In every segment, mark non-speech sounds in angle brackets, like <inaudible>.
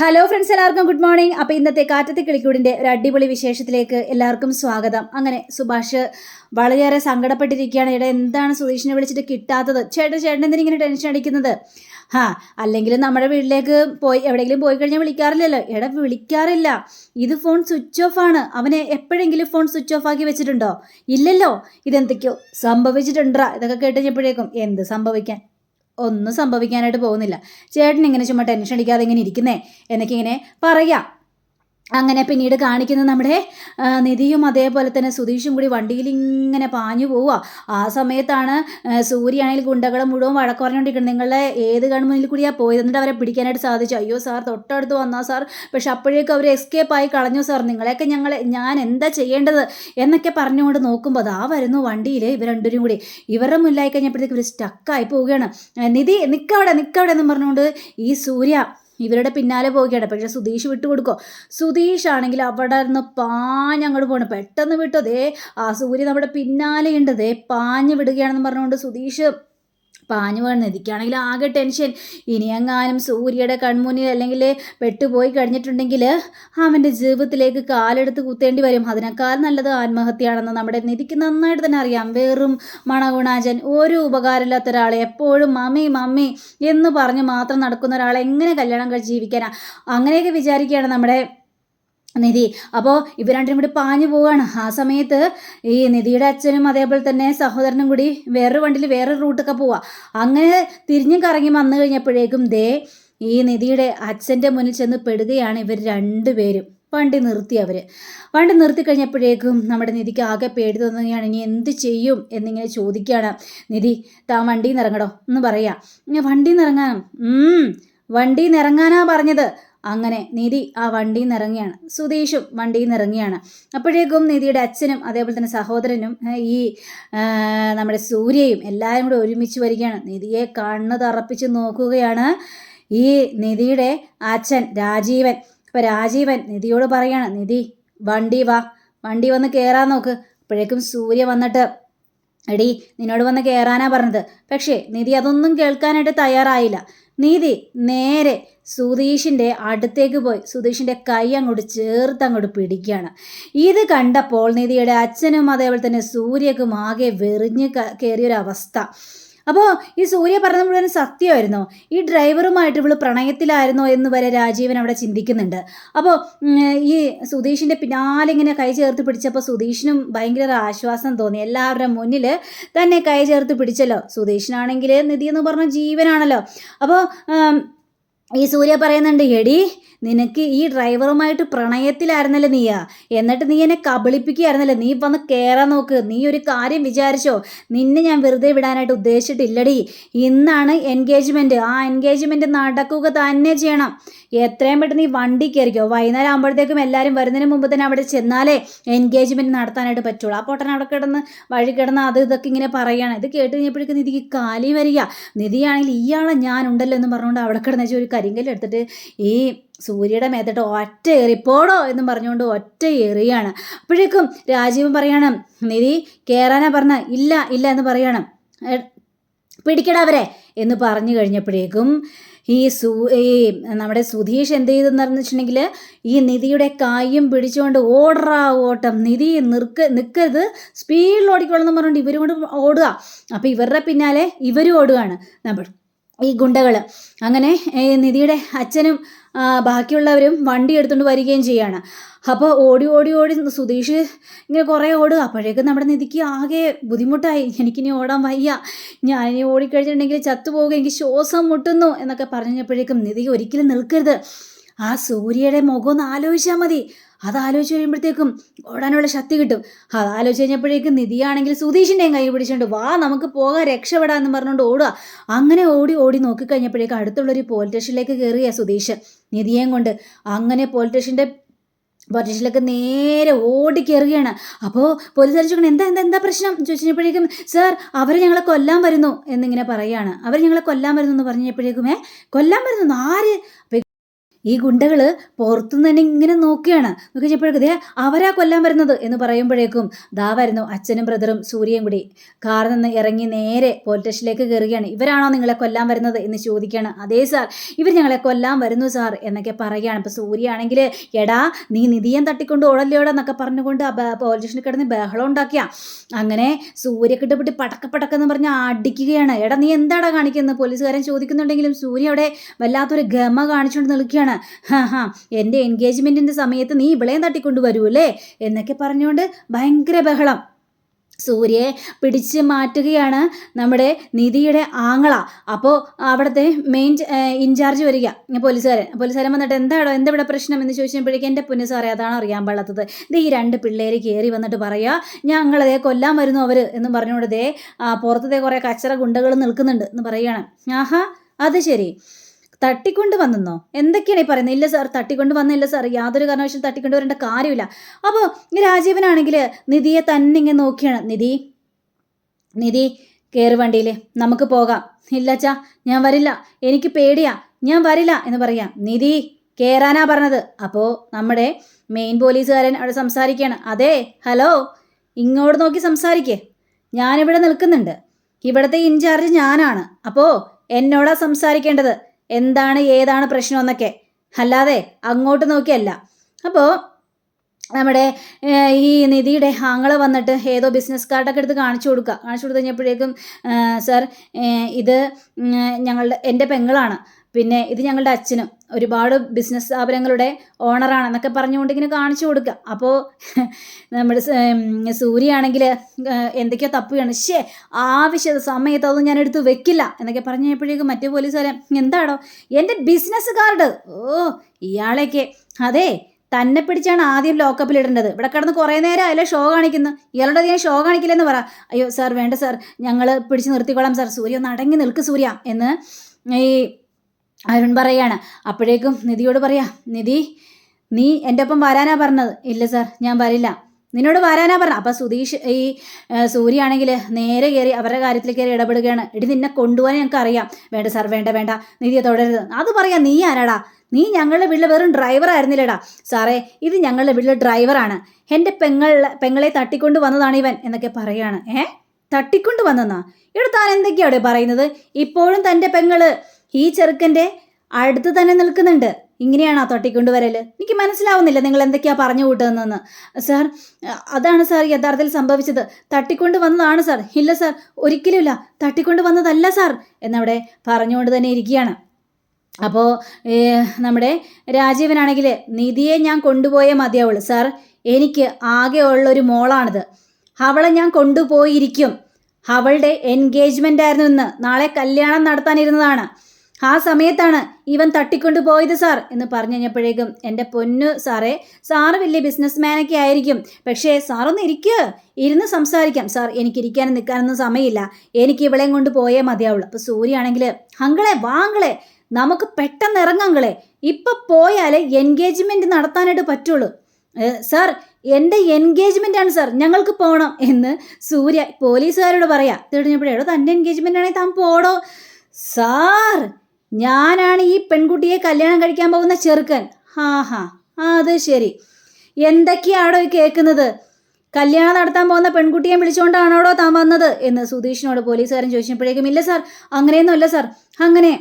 Hello friends എല്ലാവർക്കും good morning അപ്പോൾ ഇന്നത്തെ കാറ്റത്തെ കിളിക്കൂടിന്റെ ഒരു അടിപൊളി വിശേഷത്തിലേക്ക് എല്ലാവർക്കും സ്വാഗതം. അങ്ങനെ സുഭാഷ് വളരെയേറെ സങ്കടപ്പെട്ടിരിക്കുകയാണ്. ഇവിടെ എന്താണ് സുധീഷിനെ വിളിച്ചിട്ട് കിട്ടാത്തത്? ചേട്ടൻ ചേട്ടൻ എന്തിനാ ഇങ്ങനെ ടെൻഷൻ അടിക്കുന്നത്? ഹാ അല്ലെങ്കിലും നമ്മുടെ വീട്ടിലേക്ക് പോയി എവിടെയെങ്കിലും പോയി കഴിഞ്ഞാൽ വിളിക്കാറില്ലല്ലോ. എടാ വിളിക്കാറില്ല. ഇത് ഫോൺ സ്വിച്ച് ഓഫ് ആണ്. അവനെ എപ്പോഴെങ്കിലും ഫോൺ സ്വിച്ച് ഓഫ് ആക്കി വെച്ചിട്ടുണ്ടോ? ഇല്ലല്ലോ. ഇതെന്തൊക്കെയോ സംഭവിച്ചിട്ടുണ്ടാ? ഇതൊക്കെ കേട്ട് എന്ത് സംഭവിക്കാൻ? ഒന്നും സംഭവിക്കാനായിട്ട് പോകുന്നില്ല. ചേട്ടൻ ഇങ്ങനെ ചുമ്മാ ടെൻഷൻ അടിക്കാതെ ഇങ്ങനെ ഇരിക്കുന്നേ. എന്നൊക്കെ ഇങ്ങനെ പറയാം. അങ്ങനെ പിന്നീട് കാണിക്കുന്നത് നമ്മുടെ നിധിയും അതേപോലെ തന്നെ സുധീഷും കൂടി വണ്ടിയിൽ ഇങ്ങനെ പാഞ്ഞു പോവുക. ആ സമയത്താണ് സൂര്യയാണെങ്കിൽ ഗുണ്ടകളെ മുഴുവൻ വഴക്ക് പറഞ്ഞുകൊണ്ടിരിക്കുന്നത് നിങ്ങളുടെ ഏത് കൺമുന്നിൽ കൂടിയാണ് പോയത്? എന്നിട്ട് അവരെ പിടിക്കാനായിട്ട് സാധിച്ചു. അയ്യോ സാർ തൊട്ടടുത്ത് വന്നാ സാർ. പക്ഷെ അപ്പോഴേക്കും അവർ എസ്കേപ്പ് ആയി കളഞ്ഞു സാർ. നിങ്ങളെയൊക്കെ ഞങ്ങൾ ഞാൻ എന്താ ചെയ്യേണ്ടത്? എന്നൊക്കെ പറഞ്ഞുകൊണ്ട് നോക്കുമ്പോൾ അതാ വരുന്നു വണ്ടിയിൽ ഇവർ രണ്ടുപേരും കൂടി. ഇവരുടെ മുന്നിലായി കഴിഞ്ഞപ്പോഴത്തേക്ക് ഇവർ സ്റ്റക്കായി പോവുകയാണ്. നിധി നിൽക്കവിടെ നിൽക്കവിടെ എന്ന് പറഞ്ഞുകൊണ്ട് ഈ സൂര്യ ഇവരുടെ പിന്നാലെ പോവുകയാണ്. പക്ഷെ സുധീഷ് വിട്ടുകൊടുക്കോ സുധീഷ് ആണെങ്കിൽ അവിടെ നിന്ന് പാഞ്ഞ് അങ്ങോട്ട് പോകണം പെട്ടെന്ന് വിട്ടതേ ആ സൂര്യ നമ്മുടെ പിന്നാലെയുണ്ട്. ദേ പാഞ്ഞ് വിടുകയാണെന്ന് പറഞ്ഞുകൊണ്ട് സുധീഷ് പാഞ്ഞു വേണം നദിക്കുകയാണെങ്കിൽ ആകെ ടെൻഷൻ. ഇനിയെങ്ങാനും സൂര്യയുടെ കൺമുന്നിൽ അല്ലെങ്കിൽ പെട്ടുപോയി കഴിഞ്ഞിട്ടുണ്ടെങ്കിൽ അവന്റെ ജീവിതത്തിലേക്ക് കാലെടുത്ത് കുത്തേണ്ടി വരും. അതിനേക്കാൾ നല്ലത് ആത്മഹത്യയാണെന്ന് നമ്മുടെ നിധിക്ക് നന്നായിട്ട് തന്നെ അറിയാം. വെറും മണഗുണാജൻ ഒരു ഉപകാരമില്ലാത്ത ഒരാളെ എപ്പോഴും മമ്മി മമ്മി എന്ന് പറഞ്ഞ് മാത്രം നടക്കുന്ന ഒരാളെ എങ്ങനെ കല്യാണം കഴിച്ച് ജീവിക്കാനാണ് അങ്ങനെയൊക്കെ വിചാരിക്കുകയാണ് നമ്മുടെ നിധി. അപ്പോൾ ഇവർ രണ്ടും കൂടി പാഞ്ഞു പോവുകയാണ് ആ സമയത്ത് ഈ നിധിയുടെ അച്ഛനും അതേപോലെ തന്നെ സഹോദരനും കൂടി വേറൊരു വണ്ടിയിൽ വേറൊരു റൂട്ടൊക്കെ പോവുക അങ്ങനെ തിരിഞ്ഞും കറങ്ങി വന്നു കഴിഞ്ഞപ്പോഴേക്കും ദേ ഈ നിധിയുടെ അച്ഛന്റെ മുന്നിൽ ചെന്ന് പെടുകയാണ് ഇവർ രണ്ടുപേരും വണ്ടി നിർത്തി അവർ വണ്ടി നിർത്തി കഴിഞ്ഞപ്പോഴേക്കും നമ്മുടെ നിധിക്ക് ആകെ പേടി തോന്നുകയാണ് ഇനി എന്ത് ചെയ്യും? എന്നിങ്ങനെ ചോദിക്കുകയാണ്. നിധി താൻ വണ്ടിയിൽ നിന്ന് ഇറങ്ങടോ. എന്ന് പറയാം. വണ്ടിയിൽ നിന്ന് ഇറങ്ങാനും വണ്ടിയിൽ നിന്ന് ഇറങ്ങാനാ പറഞ്ഞത്. അങ്ങനെ നിധി ആ വണ്ടിയിൽ നിന്ന് ഇറങ്ങിയാണ് സുധീഷും വണ്ടിയിൽ നിന്ന് ഇറങ്ങിയാണ് അപ്പോഴേക്കും നിധിയുടെ അച്ഛനും അതേപോലെ തന്നെ സഹോദരനും ഈ നമ്മുടെ സൂര്യയും എല്ലാവരും കൂടെ ഒരുമിച്ച് വരികയാണ്. നിധിയെ കണ്ണ് തറപ്പിച്ച് നോക്കുകയാണ് ഈ നിധിയുടെ അച്ഛൻ രാജീവൻ. അപ്പോൾ രാജീവൻ നിധിയോട് പറയാണ് നിധി വണ്ടി വാ വണ്ടി വന്ന് കയറാൻ നോക്ക്. അപ്പോഴേക്കും സൂര്യ വന്നിട്ട് എടി നിന്നോട് വന്ന് കയറാനാ പറഞ്ഞത്. പക്ഷേ നിധി അതൊന്നും കേൾക്കാനായിട്ട് തയ്യാറായില്ല. നീതി നേരെ സുധീഷിന്റെ അടുത്തേക്ക് പോയി. സുധീഷിന്റെ കൈ അങ്ങോട്ട് ചേർത്ത് അങ്ങോട്ട് പിടിക്കുകയാണ്. ഇത് കണ്ടപ്പോൾ നിധിയുടെ അച്ഛനും അതേപോലെ തന്നെ സൂര്യക്കും ആകെ വെറിഞ്ഞ് കയറിയൊരവസ്ഥ അപ്പോൾ ഈ സൂര്യ പറഞ്ഞ മുഴുവൻ സത്യമായിരുന്നോ. ഈ ഡ്രൈവറുമായിട്ട് ഇവൾ പ്രണയത്തിലായിരുന്നോ എന്ന് വരെ രാജീവൻ അവിടെ ചിന്തിക്കുന്നുണ്ട്. അപ്പോൾ ഈ സുധീഷിന്റെ പിന്നാലെ ഇങ്ങനെ കൈ ചേർത്ത് പിടിച്ചപ്പോൾ സുധീഷിനും ഭയങ്കര ആശ്വാസം തോന്നി. എല്ലാവരുടെ മുന്നിൽ തന്നെ കൈ ചേർത്ത് പിടിച്ചല്ലോ. സുധീഷിനാണെങ്കിൽ നിധി എന്ന് പറഞ്ഞ ജീവനാണല്ലോ. അപ്പോൾ ഈ സൂര്യ പറയുന്നുണ്ട് എടി നിനക്ക് ഈ ഡ്രൈവറുമായിട്ട് പ്രണയത്തിലായിരുന്നല്ലോ നീയാ? എന്നിട്ട് നീ എന്നെ കബളിപ്പിക്കുകയായിരുന്നല്ലോ? നീ വന്ന് കയറാൻ നോക്ക്. നീ ഒരു കാര്യം വിചാരിച്ചോ? നിന്നെ ഞാൻ വെറുതെ വിടാനായിട്ട് ഉദ്ദേശിച്ചിട്ടില്ലടി. ഇന്നാണ് എൻഗേജ്മെന്റ് ആ എൻഗേജ്മെന്റ് നടക്കുക തന്നെ ചെയ്യണം. എത്രയും പെട്ടെന്ന് നീ വണ്ടി കയറിക്കോ. വൈകുന്നേരം ആകുമ്പോഴത്തേക്കും എല്ലാവരും വരുന്നതിന് മുമ്പ് തന്നെ അവിടെ ചെന്നാലേ എൻഗേജ്മെന്റ് നടത്താനായിട്ട് പറ്റുള്ളൂ. ആ പൊട്ടൻ അവിടെ കിടന്ന് വഴി കിടന്ന് അത് ഇതൊക്കെ ഇങ്ങനെ പറയുകയാണ്. ഇത് കേട്ട് കഴിഞ്ഞപ്പോഴേക്കും നിധിക്ക് കാലി വരിക. നിധിയാണെങ്കിൽ ഇയാളെ ഞാനുണ്ടല്ലോ എന്ന് പറഞ്ഞുകൊണ്ട് അവിടെ കിടന്നു ഒരു കരിങ്കല്ല് എടുത്തിട്ട് ഈ സൂര്യയുടെ മേത്തിട്ട് ഒറ്റ എറിപ്പോടോ എന്ന് പറഞ്ഞുകൊണ്ട് ഒറ്റ എറിയാണ് അപ്പോഴേക്കും രാജീവൻ പറയണം നിധി കയറാനാ പറഞ്ഞ ഇല്ല ഇല്ല എന്ന് പറയണം. "എ, പിടിക്കടാ അവരെ എന്ന് പറഞ്ഞു കഴിഞ്ഞപ്പോഴേക്കും ഈ സു ഈ നമ്മുടെ സുധീഷ് എന്ത് ചെയ്തെന്ന് വെച്ചിട്ടുണ്ടെങ്കിൽ ഈ നിധിയുടെ കായും പിടിച്ചുകൊണ്ട് ഓടറാ ഓട്ടം. നിധി നിർക്ക നിൽക്കരുത് സ്പീഡിൽ ഓടിക്കോളെന്ന് പറഞ്ഞുകൊണ്ട് ഇവരും കൊണ്ട് ഓടുക. അപ്പോൾ ഇവരുടെ പിന്നാലെ ഇവരും ഓടുകയാണ്. നമ്മൾ ഈ ഗുണ്ടകൾ അങ്ങനെ നിധിയുടെ അച്ഛനും ബാക്കിയുള്ളവരും വണ്ടി എടുത്തുകൊണ്ട് വരികയും ചെയ്യാണ്. അപ്പോൾ ഓടി ഓടി ഓടി സുധീഷ് ഇങ്ങനെ കുറേ ഓടുക അപ്പോഴേക്കും നമ്മുടെ നിധിക്ക് ആകെ ബുദ്ധിമുട്ടായി. എനിക്കിനി ഓടാൻ വയ്യ. ഞാനിനി ഓടിക്കഴിഞ്ഞിട്ടുണ്ടെങ്കിൽ ചത്തുപോകുക എനിക്ക് ശ്വാസം മുട്ടുന്നു എന്നൊക്കെ പറഞ്ഞപ്പോഴേക്കും നിധി ഒരിക്കലും നിൽക്കരുത്. ആ സൂര്യയുടെ മുഖം ഒന്ന് ആലോചിച്ചാൽ മതി. അത് ആലോചിച്ച് കഴിയുമ്പോഴത്തേക്കും ഓടാനുള്ള ശക്തി കിട്ടും. അത് ആലോചിച്ച് കഴിഞ്ഞപ്പോഴേക്കും നിധിയാണെങ്കിൽ സുധീഷിന്റെയും കൈ പിടിച്ചുകൊണ്ട് വാ നമുക്ക് പോകാം രക്ഷപ്പെടാമെന്ന് പറഞ്ഞുകൊണ്ട് ഓടുക. അങ്ങനെ ഓടി ഓടി നോക്കിക്കഴിഞ്ഞപ്പോഴേക്കും അടുത്തുള്ളൊരു പോലീസ് സ്റ്റേഷനിലേക്ക് കയറിയ സുധീഷ് നിധിയേയും കൊണ്ട് അങ്ങനെ പോലീസ് സ്റ്റേഷന്റെ പോലീസ് നേരെ ഓടി കയറുകയാണ് അപ്പോൾ പോലീസ് ചോദിച്ചു എന്താ എന്താ എന്താ പ്രശ്നം? ചോദിച്ചപ്പോഴേക്കും സാർ അവർ ഞങ്ങളെ കൊല്ലാൻ വരുന്നു എന്നിങ്ങനെ പറയുകയാണ്. അവർ ഞങ്ങളെ കൊല്ലാൻ വരുന്നു എന്ന് പറഞ്ഞപ്പോഴേക്കും കൊല്ലാൻ വരുന്നു ആര്? ഈ ഗുണ്ടകൾ പുറത്തുനിന്ന് തന്നെ ഇങ്ങനെ നോക്കുകയാണ്. നോക്കിയപ്പോഴേക്കും ദേ അവരാ കൊല്ലാൻ വരുന്നത് എന്ന് പറയുമ്പോഴേക്കും ദാ വരുന്നു അച്ഛനും ബ്രദറും സൂര്യയും കൂടി. കാറിൽ നിന്ന് ഇറങ്ങി നേരെ പോലീസ് സ്റ്റേഷനിലേക്ക് കയറുകയാണ്. ഇവരാണോ നിങ്ങളെ കൊല്ലാൻ വരുന്നത് എന്ന് ചോദിക്കുകയാണ്. അതേ സാർ ഇവർ ഞങ്ങളെ കൊല്ലാൻ വരുന്നു സാർ എന്നൊക്കെ പറയുകയാണ്. ഇപ്പോൾ സൂര്യയാണെങ്കിൽ എടാ നീ നിധിയം തട്ടിക്കൊണ്ട് ഓടല്ലോടാ എന്നൊക്കെ പറഞ്ഞുകൊണ്ട് പോലീസ് സ്റ്റേഷനിൽ കിടന്ന് ബഹളം ഉണ്ടാക്കിയ. അങ്ങനെ സൂര്യ കിട്ടപ്പെട്ട് പടക്ക പടക്കെന്ന് പറഞ്ഞ് അടിക്കുകയാണ്. എടാ നീ എന്താടാ കാണിക്കുന്നത് പോലീസുകാരൻ ചോദിക്കുന്നുണ്ടെങ്കിലും സൂര്യ അവിടെ വല്ലാത്തൊരു ഗമ കാണിച്ചുകൊണ്ട് നിൽക്കുകയാണ്. ഹാ ഹാ എന്റെ എൻഗേജ്മെന്റിന്റെ സമയത്ത് നീ ഇവളെയും തട്ടിക്കൊണ്ട് വരുമല്ലേ എന്നൊക്കെ പറഞ്ഞുകൊണ്ട് ഭയങ്കര ബഹളം. സൂര്യയെ പിടിച്ച് മാറ്റുകയാണ് നമ്മുടെ നിധിയുടെ ആങ്ങള. അപ്പോൾ അവിടുത്തെ മെയിൻ ഇൻചാർജ് വരിക പോലീസുകാരൻ. പോലീസുകാരൻ വന്നിട്ട് എന്താണോ എന്താ ഇവിടെ പ്രശ്നം? എന്ന് ചോദിച്ചപ്പോഴേക്കും എന്റെ പൊന്നു സാറേ അതാണ് അറിയാൻ പാടാത്തത് ദേ ഈ രണ്ട് പിള്ളേർ കയറി വന്നിട്ട് പറയുക ഞങ്ങളതേ കൊല്ലാൻ വരുന്നു അവർ എന്ന് പറഞ്ഞുകൊണ്ട് ദേ പുറത്തതേ കുറേ കച്ചറ ഗുണ്ടകൾ നിൽക്കുന്നുണ്ട് എന്ന് പറയുകയാണ്. ആഹാ അത് ശരി. തട്ടിക്കൊണ്ട് വന്നെന്നോ എന്തൊക്കെയാണ് ഈ പറയുന്നത്? ഇല്ല സാർ തട്ടിക്കൊണ്ട് വന്നില്ല സാർ. യാതൊരു കാരണവശാലും തട്ടിക്കൊണ്ട് വരേണ്ട കാര്യമില്ല അപ്പോൾ രാജീവനാണെങ്കിൽ നിധിയെ തന്നെ ഇങ്ങനെ നോക്കിയാണ്. നിധി നിധി കയറി വണ്ടിയിൽ നമുക്ക് പോകാം. ഇല്ല അച്ഛാ ഞാൻ വരില്ല. എനിക്ക് പേടിയാ. ഞാൻ വരില്ല എന്ന് പറയാം. നിധി കയറാനാ പറഞ്ഞത്. അപ്പോൾ നമ്മുടെ മെയിൻ പോലീസുകാരൻ അവിടെ സംസാരിക്കുകയാണ് അതെ ഹലോ ഇങ്ങോട്ട് നോക്കി സംസാരിക്കേ. ഞാനിവിടെ നിൽക്കുന്നുണ്ട്. ഇവിടുത്തെ ഇൻചാർജ് ഞാനാണ്. അപ്പോൾ എന്നോടാ സംസാരിക്കേണ്ടത്? എന്താണ് ഏതാണ് പ്രശ്നം എന്നൊക്കെ. അല്ലാതെ അങ്ങോട്ട് നോക്കിയല്ല. അപ്പോൾ നമ്മുടെ ഈ നിധിയുടെ ആങ്ങളെ വന്നിട്ട് ഏതോ ബിസിനസ് കാർഡൊക്കെ എടുത്ത് കാണിച്ചു കൊടുക്കുക കാണിച്ചു കൊടുത്തു കഴിഞ്ഞപ്പോഴേക്കും സർ ഇത് ഞങ്ങളുടെ എന്റെ പെങ്ങളാണ്. പിന്നെ ഇത് ഞങ്ങളുടെ അച്ഛനും. ഒരുപാട് ബിസിനസ് സ്ഥാപനങ്ങളുടെ ഓണറാണെന്നൊക്കെ പറഞ്ഞുകൊണ്ട് ഇങ്ങനെ കാണിച്ചു കൊടുക്കുക. അപ്പോൾ <laughs> നമ്മുടെ സൂര്യയാണെങ്കിൽ എന്തൊക്കെയോ തപ്പുകയാണ്. ഷേ ആവശ്യ സമയത്ത് അതൊന്നും ഞാൻ എടുത്ത് വെക്കില്ല എന്നൊക്കെ പറഞ്ഞപ്പോഴേക്കും മറ്റേ പോലീസുകാരൻ എന്താണോ എന്റെ ബിസിനസ് കാർഡ് ഓ ഇയാളെയൊക്കെ. അതെ തന്നെ പിടിച്ചാണ് ആദ്യം ലോക്കപ്പിൽ ഇടേണ്ടത്. ഇവിടെ കിടന്ന് കുറേ നേരം അല്ലേ ഷോ കാണിക്കുന്നു. ഇയാളുടെ ഞാൻ ഷോ കാണിക്കില്ലെന്ന് പറ. അയ്യോ സാർ വേണ്ട സാർ ഞങ്ങൾ പിടിച്ച് നിർത്തിക്കോളാം സാർ സൂര്യ ഒന്ന് അടങ്ങി നിൽക്ക് സൂര്യ. എന്ന് ഈ അരുൺ പറയാണ്. അപ്പോഴേക്കും നിധിയോട് പറയാ നിധി നീ എന്റെ ഒപ്പം വരാനാ പറഞ്ഞത്. ഇല്ല സാർ ഞാൻ വരില്ല. നിന്നോട് വരാനാ പറഞ്ഞ അപ്പം സുധീഷ് ഈ സൂര്യ സൂര്യയാണെങ്കിൽ നേരെ കയറി അവരുടെ കാര്യത്തിൽ കയറി ഇടപെടുകയാണ്. ഇടി നിന്നെ കൊണ്ടുപോകാൻ ഞങ്ങൾക്ക് അറിയാം വേണ്ട സാർ വേണ്ട വേണ്ട. നിധിയെ തുടരുത്. അത് പറയാം നീ ആരാടാ? നീ ഞങ്ങളുടെ വീട്ടിൽ വെറും ഡ്രൈവർ ആയിരുന്നില്ലടാ. സാറേ ഇത് ഞങ്ങളുടെ വീട്ടിലെ ഡ്രൈവറാണ്. എന്റെ പെങ്ങളെ പെങ്ങളെ തട്ടിക്കൊണ്ട് വന്നതാണ് ഇവൻ എന്നൊക്കെ പറയാണ്. ഏ? തട്ടിക്കൊണ്ട് വന്നെന്നാ? ഇവിടെ താൻ എന്തൊക്കെയാണ് പറയുന്നത്? ഇപ്പോഴും തന്റെ പെങ്ങൾ ഈ ചെറുക്കന്റെ അടുത്ത് തന്നെ നിൽക്കുന്നുണ്ട്. ഇങ്ങനെയാണോ തട്ടിക്കൊണ്ട് വരൽ എനിക്ക് മനസ്സിലാവുന്നില്ല നിങ്ങൾ എന്തൊക്കെയാ പറഞ്ഞു കൂട്ടുന്നതെന്ന്. സാർ അതാണ് സാർ യഥാർത്ഥത്തിൽ സംഭവിച്ചത്. തട്ടിക്കൊണ്ട് വന്നതാണ് സാർ. ഇല്ല സാർ ഒരിക്കലുമില്ല. തട്ടിക്കൊണ്ട് വന്നതല്ല സാർ എന്നവിടെ പറഞ്ഞുകൊണ്ട് തന്നെ ഇരിക്കുകയാണ്. അപ്പോൾ നമ്മുടെ രാജീവനാണെങ്കിൽ നിധിയെ ഞാൻ കൊണ്ടുപോയേ മതിയാവുള്ളൂ. സാർ എനിക്ക് ആകെ ഉള്ളൊരു മോളാണിത്. അവളെ ഞാൻ കൊണ്ടുപോയിരിക്കും. അവളുടെ എൻഗേജ്മെന്റ് ആയിരുന്നു ഇന്ന്. നാളെ കല്യാണം നടത്താനിരുന്നതാണ്. ആ സമയത്താണ് ഇവൻ തട്ടിക്കൊണ്ടു പോയത് സാർ എന്ന് പറഞ്ഞു കഴിഞ്ഞപ്പോഴേക്കും എന്റെ പൊന്നു സാറേ സാറ് വലിയ ബിസിനസ് മാനൊക്കെ ആയിരിക്കും. പക്ഷേ സാറൊന്ന് ഇരിക്കുക ഇരുന്ന് സംസാരിക്കാം സാർ. എനിക്ക് ഇരിക്കാനും നിൽക്കാനൊന്നും സമയമില്ല. എനിക്ക് ഇവളെയും കൊണ്ട് പോയേ മതിയാവുള്ളൂ. അപ്പോൾ സൂര്യയാണെങ്കിൽ അങ്കളെ വാങ്കളെ നമുക്ക് പെട്ടെന്ന് ഇറങ്ങാങ്കളെ ഇപ്പം പോയാലേ എൻഗേജ്മെന്റ് നടത്താനായിട്ട് പറ്റുള്ളൂ. സാർ എന്റെ എൻഗേജ്മെന്റ് ആണ് സാർ. ഞങ്ങൾക്ക് പോകണം എന്ന് സൂര്യ പോലീസുകാരോട് പറയാ. തിരിഞ്ഞപ്പോഴേടോ തന്റെ എൻഗേജ്മെന്റ് ആണെങ്കിൽ താൻ പോടോ. സാർ ഞാനാണ് ഈ പെൺകുട്ടിയെ കല്യാണം കഴിക്കാൻ പോകുന്ന ചെറുക്കൻ. ഹാ ഹാ അത് ശരി. എന്തൊക്കെയാണോ ഈ കേൾക്കുന്നത്? കല്യാണം നടത്താൻ പോകുന്ന പെൺകുട്ടിയെ വിളിച്ചുകൊണ്ടാണോടോ താൻ വന്നത്? എന്ന് സുധീഷിനോട് പോലീസുകാരൻ ചോദിച്ചപ്പോഴേക്കും ഇല്ല സാർ അങ്ങനെയൊന്നും അല്ല സാർ. അങ്ങനെ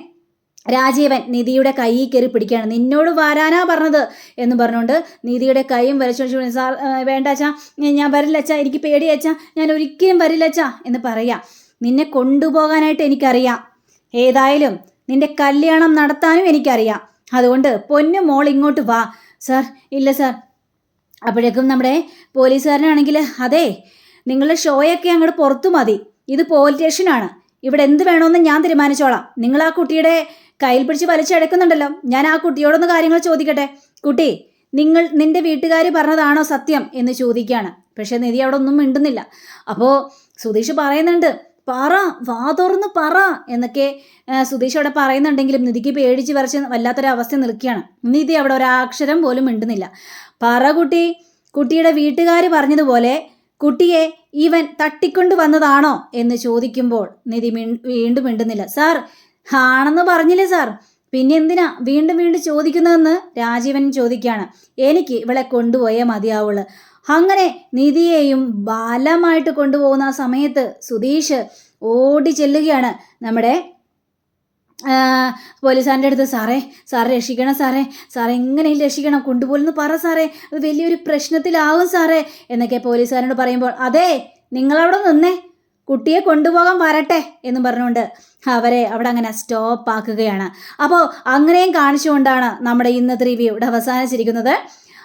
രാജീവൻ നിധിയുടെ കൈ കയറി പിടിക്കുകയാണ്. നിന്നോട് വരാനാ പറഞ്ഞത് എന്ന് പറഞ്ഞുകൊണ്ട് നിധിയുടെ കൈയും വലിച്ചു സാർ വേണ്ട അച്ഛാ ഞാൻ വരില്ല അച്ഛാ എനിക്ക് പേടി അച്ഛാ ഞാൻ ഒരിക്കലും വരില്ല അച്ഛാ എന്ന് പറയാം. നിന്നെ കൊണ്ടുപോകാനായിട്ട് എനിക്കറിയാം. ഏതായാലും നിന്റെ കല്യാണം നടത്താനും എനിക്കറിയാം. അതുകൊണ്ട് പൊന്നു മോൾ ഇങ്ങോട്ട് വാ. സാർ ഇല്ല സാർ. അപ്പോഴേക്കും നമ്മുടെ പോലീസുകാരനാണെങ്കിൽ അതെ നിങ്ങളുടെ ഷോയൊക്കെ അങ്ങോട്ട് പുറത്തു മതി. ഇത് പോലീസ് സ്റ്റേഷനാണ്. ഇവിടെ എന്ത് വേണമെന്ന് ഞാൻ തീരുമാനിച്ചോളാം. നിങ്ങൾ ആ കുട്ടിയുടെ കയ്യിൽ പിടിച്ച് വലിച്ചടക്കുന്നുണ്ടല്ലോ ഞാൻ ആ കുട്ടിയോടൊന്ന് കാര്യങ്ങൾ ചോദിക്കട്ടെ. കുട്ടി നിങ്ങൾ നിന്റെ വീട്ടുകാർ പറഞ്ഞതാണോ സത്യം എന്ന് ചോദിക്കുകയാണ്. പക്ഷേ നിധി അവിടെ ഒന്നും മിണ്ടുന്നില്ല. അപ്പോൾ സുധീഷ് പറയുന്നുണ്ട് പറ വാ തുറന്ന് പറ എന്നൊക്കെ സുതീഷ് അവിടെ പറയുന്നുണ്ടെങ്കിലും നിധിക്ക് പേടിച്ച് വരച്ച് വല്ലാത്തൊരവസ്ഥ നിൽക്കുകയാണ്. നിധി അവിടെ ഒരാക്ഷരം പോലും മിണ്ടുന്നില്ല. പറ കുട്ടി കുട്ടിയുടെ വീട്ടുകാർ പറഞ്ഞതുപോലെ കുട്ടിയെ ഇവൻ തട്ടിക്കൊണ്ട് വന്നതാണോ എന്ന് ചോദിക്കുമ്പോൾ നിധി വീണ്ടും മിണ്ടുന്നില്ല. സാർ ആണെന്ന് പറഞ്ഞില്ലേ സാർ? പിന്നെ എന്തിനാ വീണ്ടും വീണ്ടും ചോദിക്കുന്നതെന്ന്? രാജീവൻ ചോദിക്കുകയാണ്. എനിക്ക് ഇവളെ കൊണ്ടുപോയേ മതിയാവുള്ളൂ. അങ്ങനെ നിധിയെയും ബലമായിട്ട് കൊണ്ടുപോകുന്ന ആ സമയത്ത് സുധീഷ് ഓടി ചെല്ലുകയാണ് നമ്മുടെ പോലീസാന്റെ അടുത്ത്. സാറേ സാറെ രക്ഷിക്കണം സാറേ. സാറേ എങ്ങനെയും രക്ഷിക്കണം. കൊണ്ടുപോലെന്ന് പറ സാറേ. അത് വലിയൊരു പ്രശ്നത്തിലാവും സാറേ. എന്നൊക്കെ പോലീസുകാരനോട് പറയുമ്പോൾ അതെ നിങ്ങളവിടെ നിന്നേ. കുട്ടിയെ കൊണ്ടുപോകാൻ വരട്ടെ എന്ന് പറഞ്ഞുകൊണ്ട് അവരെ അവിടെ അങ്ങനെ സ്റ്റോപ്പ് ആക്കുകയാണ് അപ്പോൾ അങ്ങനെയും കാണിച്ചുകൊണ്ടാണ് നമ്മുടെ ഇന്നത്തെ റിവ്യൂ ഇവിടെ അവസാനിച്ചിരിക്കുന്നത്.